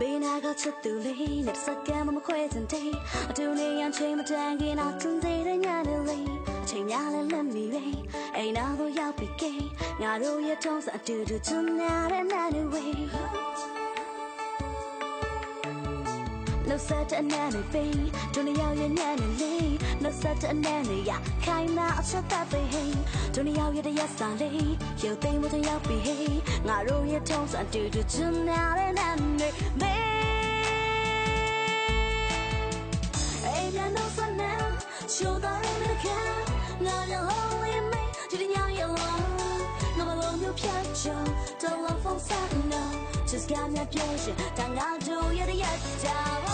ကိုချစ်သူလေးနဲ့စက္ကန့်မမခွဲစင်တဲ့အတူလေးရန်ချိန်မတန်ခင်တော့ tun စေတဲ့ညနေလေးအချိန်များလဲလက်မီပဲအိမ်နာကိုရောက်ပြီးကဲငါတို့ရဲ့ထုံးစံအတူတူချွန်များတဲ့နာနေဝေး လောက်ဆက်တဲ့အနံ့တွေပိန်ဒုနေရောက်ရဲ့ညနေလေးလောက်ဆက်တဲ့အနံ့တွေရခိုင်နာအချက်သက်ပိန်ဒုနေရောက်ရဲ့တရက်စာလေးရုပ်သိမ်းမတဲ့ရောက်ပြီးဟေးငါတို့ရဲ့ထုံးစံအတူတူချွန်များတဲ့နာနေမေ Hey, ya no suena, yo daré mi cara, no ya lonely me, yo te llamo ya lo, no me lo mío piacho, te lo fonsa no, just got me piacho, tan alto ya de ya chavo. Nana ma me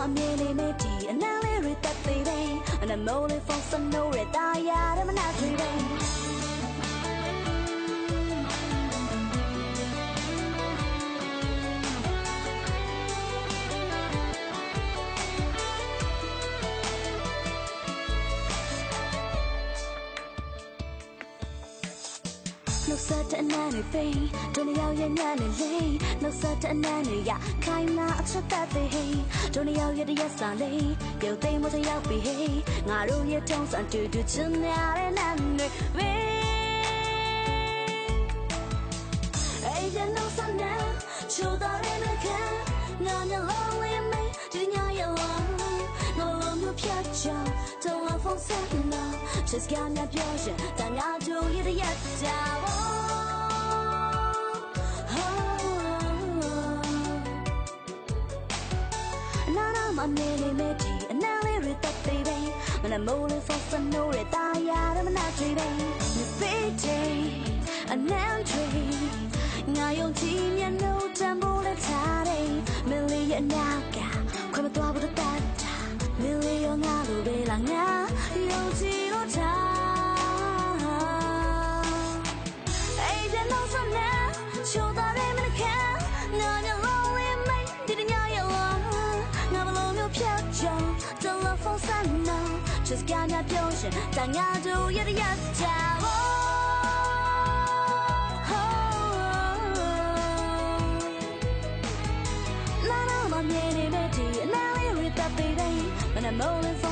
my mini mitty and I'll hear it that and I'm only for some no red I am an athlete ဆက်တဲ့အနံ့တွေပိန်ဒုနေရောက်ရဲ့ညနေလေးနှုတ်ဆက်တဲ့အနံ့တွေရခိုင်မာအချက်သက်သေးဟေးဒုနေရောက်ရဲ့တရက်စာလေးရုပ်သိမ်းမတဲ့ရောက်ပြီဟေးငါတို့ရဲ့ထုံးစံတူတူချင်များတဲ့နံ့တွေဝေးအဲ့ဒီနှုတ်ဆက်နဲ့ချိုးတော်ရဲ့နှကငါမျက်လုံးလေးမိတ်ဒီညရဲ့လောငါလုံးမျိုးဖြ တ်ချတော့လာဖုန်းဆက်နော် just got me ပြောရှင်တန်ငါတို့ရဲ့တရက်ကြပါ နာနာမနေနေမေတီအနာလေးရတက်သေးပဲမနမိုးလေးဆောဆနိုးရတာယာရမနာကြည့်ပဲနေဖေးတဲ့အနမ်းတွေငါယုံကြည်မျက်နှာတံပိုးလက်ထားတယ်မလီရဲ့အနာကခွဲမသွားဘူးတတ်တာ Just gonna 表现，当亚洲夜的夜家。Oh. I'm only